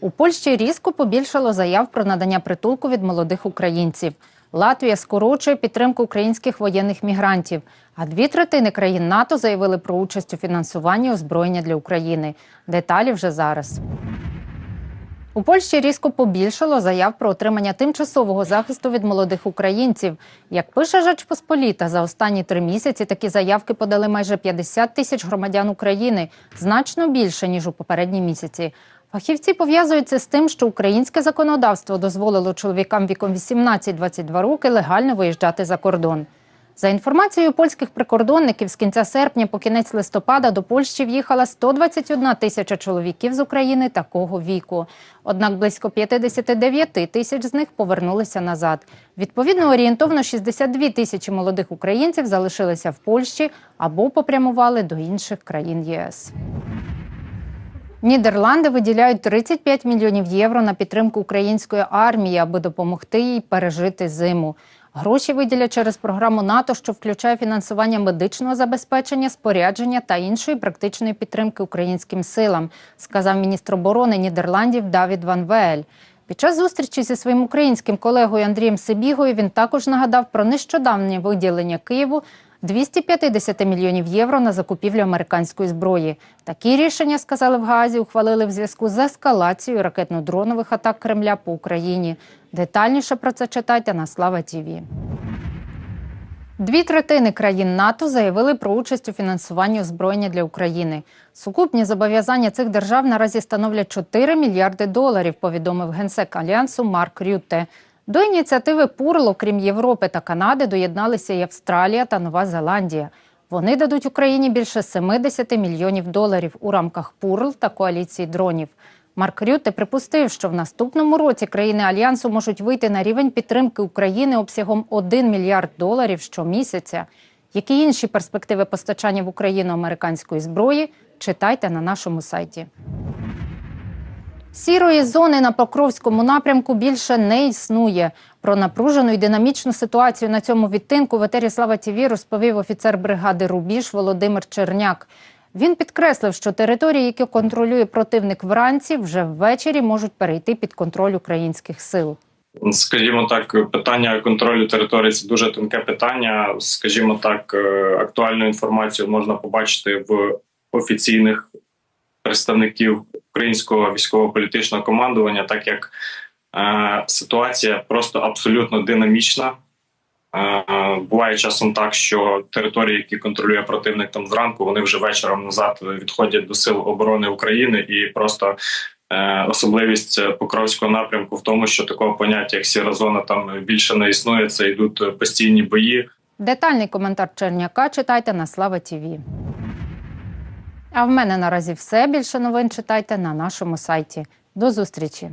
У Польщі різко побільшало заяв про надання притулку від молодих українців. Латвія скорочує підтримку українських воєнних мігрантів. А дві третини країн НАТО заявили про участь у фінансуванні озброєння для України. Деталі вже зараз. У Польщі різко побільшало заяв про отримання тимчасового захисту від молодих українців. Як пише Жечпосполіта, за останні три місяці такі заявки подали майже 50 тисяч громадян України, значно більше ніж у попередні місяці. Фахівці пов'язують це з тим, що українське законодавство дозволило чоловікам віком 18-22 роки легально виїжджати за кордон. За інформацією польських прикордонників, з кінця серпня по кінець листопада до Польщі в'їхала 121 тисяча чоловіків з України такого віку. Однак близько 59 тисяч з них повернулися назад. Відповідно, орієнтовно 62 тисячі молодих українців залишилися в Польщі або попрямували до інших країн ЄС. Нідерланди виділяють 35 мільйонів євро на підтримку української армії, аби допомогти їй пережити зиму. Гроші виділять через програму НАТО, що включає фінансування медичного забезпечення, спорядження та іншої практичної підтримки українським силам, сказав міністр оборони Нідерландів Давід Ван Веель. Під час зустрічі зі своїм українським колегою Андрієм Сибігою він також нагадав про нещодавнє виділення Києву 250 мільйонів євро на закупівлю американської зброї. Такі рішення, сказали в Гаазі, ухвалили в зв'язку з ескалацією ракетно-дронових атак Кремля по Україні. Детальніше про це читайте на Слава Тіві. Дві третини країн НАТО заявили про участь у фінансуванні озброєння для України. Сукупні зобов'язання цих держав наразі становлять 4 мільярди доларів, повідомив генсек альянсу Марк Рютте. До ініціативи Пурл, окрім Європи та Канади, доєдналися і Австралія та Нова Зеландія. Вони дадуть Україні більше 70 мільйонів доларів у рамках Пурл та коаліції дронів. Марк Рютте припустив, що в наступному році країни альянсу можуть вийти на рівень підтримки України обсягом 1 мільярд доларів щомісяця. Які інші перспективи постачання в Україну американської зброї? Читайте на нашому сайті. Сірої зони на Покровському напрямку більше не існує. Про напружену і динамічну ситуацію на цьому відтинку в етері Слава ТІВІ розповів офіцер бригади Рубіж Володимир Черняк. Він підкреслив, що території, які контролює противник вранці, вже ввечері можуть перейти під контроль українських сил. Скажімо так, питання контролю території це дуже тонке питання. Скажімо так, е, актуальну інформацію можна побачити в офіційних представників українського військово-політичного командування, так як е, ситуація просто абсолютно динамічна. Е, буває часом так, що території, які контролює противник там зранку, вони вже вечором назад відходять до сил оборони України і просто е, особливість Покровського напрямку в тому, що такого поняття як сіра зона там більше не існує. Це йдуть постійні бої. Детальний коментар Черняка читайте на Слава ТІВІ. А в мене наразі все. Більше новин читайте на нашому сайті. До зустрічі!